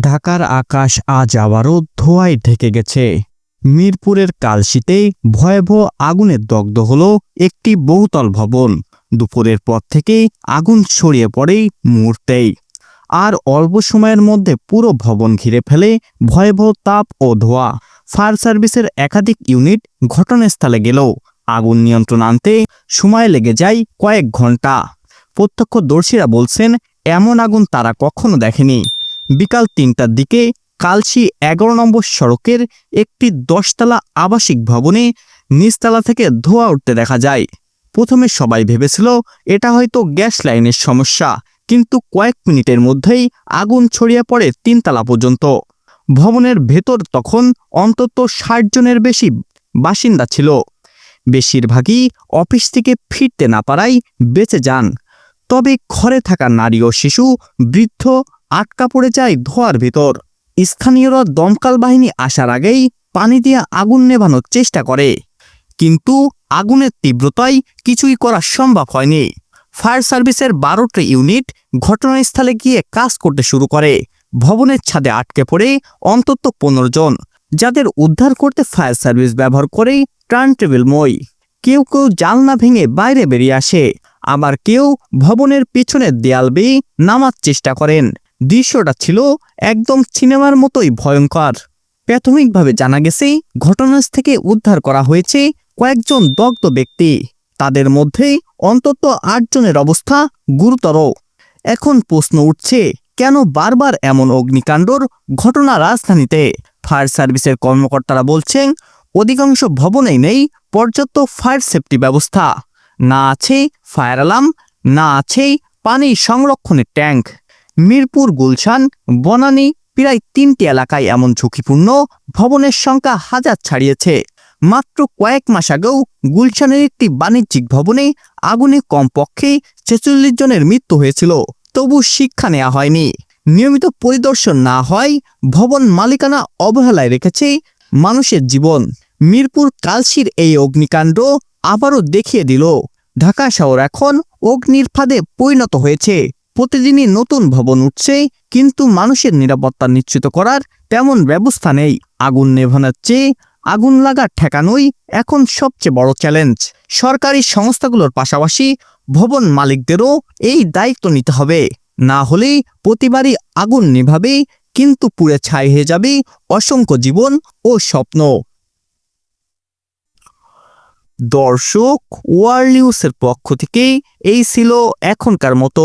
ঢাকার আকাশ আজ আবারও ধোঁয়ায় ঢেকে গেছে। মিরপুরের কালশিতে ভয়াবহ আগুনে দগ্ধ হল একটি বহুতল ভবন। দুপুরের পর থেকেই আগুন ছড়িয়ে পড়ে মুহূর্তেই। আর অল্প সময়ের মধ্যে পুরো ভবন ঘিরে ফেলে ভয়াবহ তাপ ও ধোঁয়া। ফায়ার সার্ভিসের একাধিক ইউনিট ঘটনাস্থলে গেলেও আগুন নিয়ন্ত্রণ আনতে সময় লেগে যায় কয়েক ঘণ্টা প্রত্যক্ষদর্শীরা বলছেন, এমন আগুন তারা কখনো দেখেনি। বিকাল তিনটার দিকে কালশি এগারো নম্বর সড়কের একটি দশতলা আবাসিক ভবনে নিচতলা থেকে ধোঁয়া উঠতে দেখা যায়। প্রথমে সবাই ভেবেছিল এটা হয়তো গ্যাস লাইনের সমস্যা, কিন্তু কয়েক মিনিটের মধ্যেই আগুন ছড়িয়ে পড়ে তিনতলা পর্যন্ত। ভবনের ভেতর তখন অন্তত ষাট জনের বেশি বাসিন্দা ছিল। বেশিরভাগই অফিস থেকে ফিরতে না পারাই বেঁচে যান। তবে ঘরে থাকা নারী ও শিশু, বৃদ্ধ আটকা পড়ে যায় ধোয়ার ভেতর। স্থানীয়রা দমকাল বাহিনী আসার আগেই পানি দিয়ে আগুন নেভানোর চেষ্টা করে। কিন্তু আগুনের তীব্রতায় কিছুই করা সম্ভব হয়নি। ফায়ার সার্ভিসের বারোটি ইউনিট ঘটনাস্থলে গিয়ে কাজ করতে শুরু করে। ভবনের ছাদে আটকে পড়ে অন্তত পনেরো জন, যাদের উদ্ধার করতে ফায়ার সার্ভিস ব্যবহার করে টার্ন টেবিল মই। কেউ কেউ জালনা ভেঙে বাইরে বেরিয়ে আসে, আবার কেউ ভবনের পিছনের দেয়াল বেয়ে নামার চেষ্টা করেন। দৃশ্যটা ছিল একদম সিনেমার মতোই ভয়ঙ্কর। প্রাথমিকভাবে জানা গেছে, ঘটনাস্থ থেকে উদ্ধার করা হয়েছে কয়েকজন দগ্ধ ব্যক্তি। তাদের মধ্যে অন্তত আটজনের অবস্থা গুরুতর। এখন প্রশ্ন উঠছে, কেন বারবার এমন অগ্নিকাণ্ডর ঘটনা রাজধানীতে? ফায়ার সার্ভিসের কর্মকর্তারা বলছেন, অধিকাংশ ভবনেই নেই পর্যাপ্ত ফায়ার সেফটি ব্যবস্থা। না আছে ফায়ার অ্যালার্ম, না আছে পানি সংরক্ষণের ট্যাঙ্ক। মিরপুর, গুলশান, বনানী প্রায় তিনটি এলাকায় এমন ঝুঁকিপূর্ণ ভবনের সংখ্যা হাজার ছাড়িয়েছে। মাত্র কয়েক মাস আগেও গুলশানের একটি বাণিজ্যিক ভবনে আগুনে কমপক্ষে ছেচল্লিশ জনের মৃত্যু হয়েছিল, তবু শিক্ষা নেওয়া হয়নি। নিয়মিত পরিদর্শন না হয়, ভবন মালিকানা অবহেলায় রেখেছে মানুষের জীবন। মিরপুর কালশির এই অগ্নিকাণ্ড আবারও দেখিয়ে দিল, ঢাকা শহর এখন অগ্নির ফাঁদে পরিণত হয়েছে। প্রতিদিনই নতুন ভবন উঠছে, কিন্তু মানুষের নিরাপত্তা নিশ্চিত করার তেমন ব্যবস্থা নেই। আগুন নেভানোর চেয়ে আগুন লাগা ঠেকানোই এখন সবচেয়ে বড় চ্যালেঞ্জ সরকারি সংস্থাগুলোর পাশাপাশি ভবন মালিকদেরও এই দায়িত্ব নিতে হবে। না হলে প্রতিবারই আগুন নেভাবে, কিন্তু পুড়ে ছাই হয়ে যাবে অসংখ্য জীবন ও স্বপ্ন। দর্শক ওয়ার নিউজের পক্ষ থেকে এই ছিল এখনকার মতো।